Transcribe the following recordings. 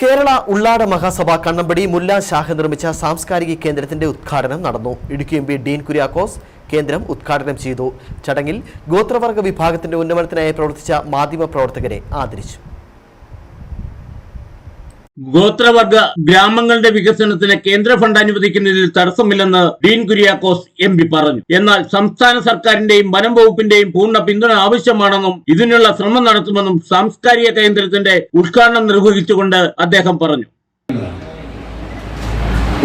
കേരള ഉള്ളാട മഹാസഭ കണ്ണമ്പടി മുല്ലാ ശാഖ നിർമ്മിച്ച സാംസ്കാരിക കേന്ദ്രത്തിന്റെ ഉദ്ഘാടനം നടന്നു. ഇടുക്കി എം പി ഡീൻ കുര്യാക്കോസ് കേന്ദ്രം ഉദ്ഘാടനം ചെയ്തു. ചടങ്ങിൽ ഗോത്രവർഗ വിഭാഗത്തിന്റെ ഉന്നമനത്തിനായി പ്രവർത്തിച്ച മാധ്യമ പ്രവർത്തകരെ ആദരിച്ചു. ഗോത്രവർഗ ഗ്രാമങ്ങളുടെ വികസനത്തിന് കേന്ദ്ര ഫണ്ട് അനുവദിക്കുന്നതിൽ തടസ്സമില്ലെന്ന് ഡീൻ കുര്യാക്കോസ് എം പി പറഞ്ഞു. എന്നാൽ സംസ്ഥാന സർക്കാരിന്റെയും വനം വകുപ്പിന്റെയും പൂർണ പിന്തുണ ആവശ്യമാണെന്നും ഇതിനുള്ള ശ്രമം നടത്തുമെന്നും സാംസ്കാരിക കേന്ദ്രത്തിന്റെ ഉദ്ഘാടനം നിർവഹിച്ചുകൊണ്ട് അദ്ദേഹം പറഞ്ഞു.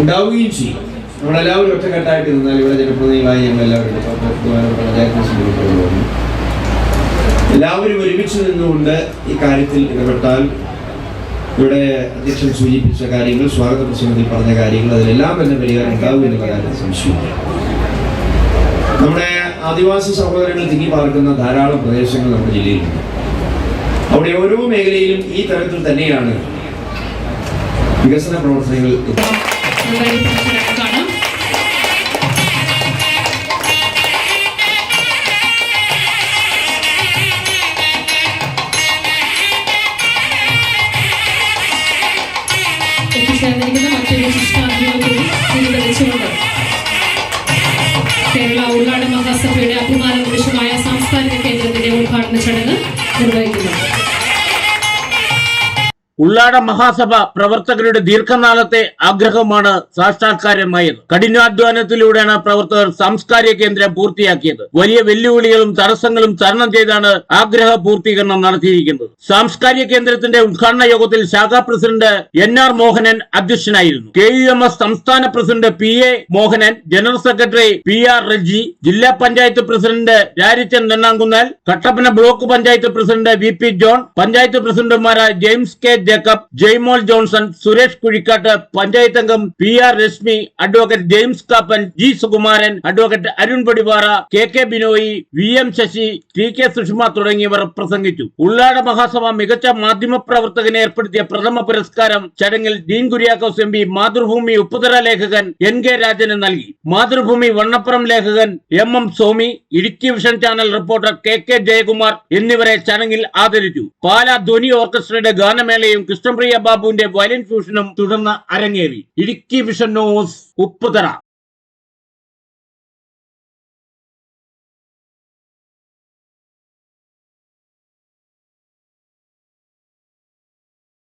ഉണ്ടാവുകയും ചെയ്യും. നമ്മളെല്ലാവരും ഒറ്റക്കെട്ടായിട്ട് നിന്നാൽ ഇവിടെ ജനപ്രതിനിധികളായി നമ്മളെല്ലാവരും എല്ലാവരും ഒരുമിച്ച് നിന്നുകൊണ്ട് ഈ കാര്യത്തിൽ ഇടപെട്ടാൽ ഇവിടെ അധ്യക്ഷൻ സൂചിപ്പിച്ച കാര്യങ്ങൾ സ്വാഗത പ്രസംഗത്തിൽ പറഞ്ഞ കാര്യങ്ങൾ അതിലെല്ലാം തന്നെ പരിഹാരം ഉണ്ടാവും എന്നുള്ള കാര്യം സംശയമില്ല. നമ്മുടെ ആദിവാസി സഹോദരങ്ങൾ തിങ്ങി പാർക്കുന്ന ധാരാളം പ്രദേശങ്ങൾ നമ്മുടെ ജില്ലയിലുണ്ട്. അവിടെ ഓരോ മേഖലയിലും ഈ തരത്തിൽ തന്നെയാണ് വികസന പ്രവർത്തനങ്ങൾ എത്തിച്ചേർന്നിരിക്കുന്ന മറ്റൊരു വിശിഷ്ടാതിഥിയെ കൂടി പിന്തുണച്ചുകൊണ്ട് കേരള ഉൾനാട് മഹാസഭയുടെ അഭിമാന നിമിഷമായ സാംസ്കാരിക കേന്ദ്രത്തിന്റെ ഉദ്ഘാടന ചടങ്ങ് നിർവഹിക്കുന്നു. ഉള്ളാട മഹാസഭ പ്രവർത്തകരുടെ ദീർഘനാളത്തെ ആഗ്രഹമാണ് സാക്ഷാത്കാരമായത്. കഠിനാധ്വാനത്തിലൂടെയാണ് പ്രവർത്തകർ സാംസ്കാരിക കേന്ദ്രം പൂർത്തിയാക്കിയത്. വലിയ വെല്ലുവിളികളും തടസ്സങ്ങളും തരണം ചെയ്താണ് ആഗ്രഹ പൂർത്തീകരണം നടത്തിയിരിക്കുന്നത്. സാംസ്കാരിക കേന്ദ്രത്തിന്റെ ഉദ്ഘാടന യോഗത്തിൽ ശാഖാ പ്രസിഡന്റ് എൻ ആർ മോഹനൻ അധ്യക്ഷനായിരുന്നു. കെ യു എം എസ് സംസ്ഥാന president P A Mohanan general secretary P R Reji ജില്ലാ panchayat president Rarichan Nennankunnal Kattappana block panchayat president V P John panchayat പ്രസിഡന്റുമാരായ James K Jacob Jaymol Johnson Suresh Kuzhikkattu panchayat അംഗം P R Reshmi advocate James Kappan G Sukumaran advocate Arun Padipara K K Binoy V M Sasi T K Sushama തുടങ്ങിയവർ പ്രസംഗിച്ചു. ഉള്ളാട മഹാസഭ മികച്ച മാധ്യമ പ്രവർത്തകനെ ഏർപ്പെടുത്തിയ പ്രഥമ പുരസ്കാരം ചടങ്ങിൽ Dean Kuriakose M P Mathrubhumi Upputhara ലേഖകൻ എൻ കെ രാജന് നൽകി. മാതൃഭൂമി വണ്ണപ്പുറം ലേഖകൻ M M Somi Idukki vision channel reporter K K Jayakumar എന്നിവരെ ചടങ്ങിൽ ആദരിച്ചു. പാലാ ധ്വനി ഓർക്കസ്ട്രയുടെ ഗാനമേളയും കൃഷ്ണപ്രിയ ബാബുവിന്റെ വയലിൻ ഫ്യൂഷനും തുടർന്ന് അരങ്ങേറി. Idukki vision news Upputhara.